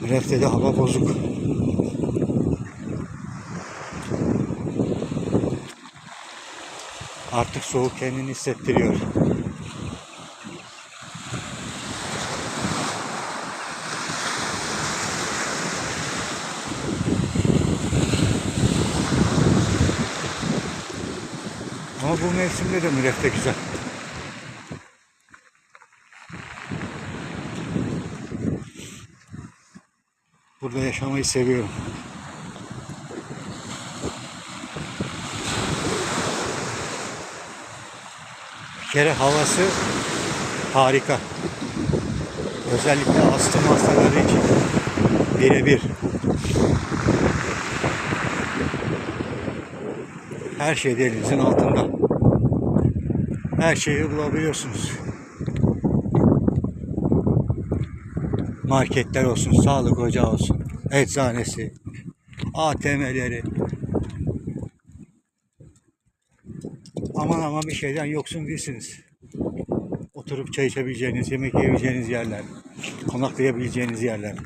Grefte'de hava bozuk. Artık soğuk kendini hissettiriyor. Ama bu mevsimde de müreffeh güzel. Burada yaşamayı seviyorum. Bir kere havası harika. Özellikle astım hastaları için birebir. Her şey elinizin altında. Her şeyi bulabiliyorsunuz. marketler olsun, sağlık ocağı olsun, eczanesi, ATM'leri. Aman aman bir şeyden yoksun değilsiniz. Oturup çay içebileceğiniz, yemek yiyebileceğiniz yerler, konaklayabileceğiniz yerler.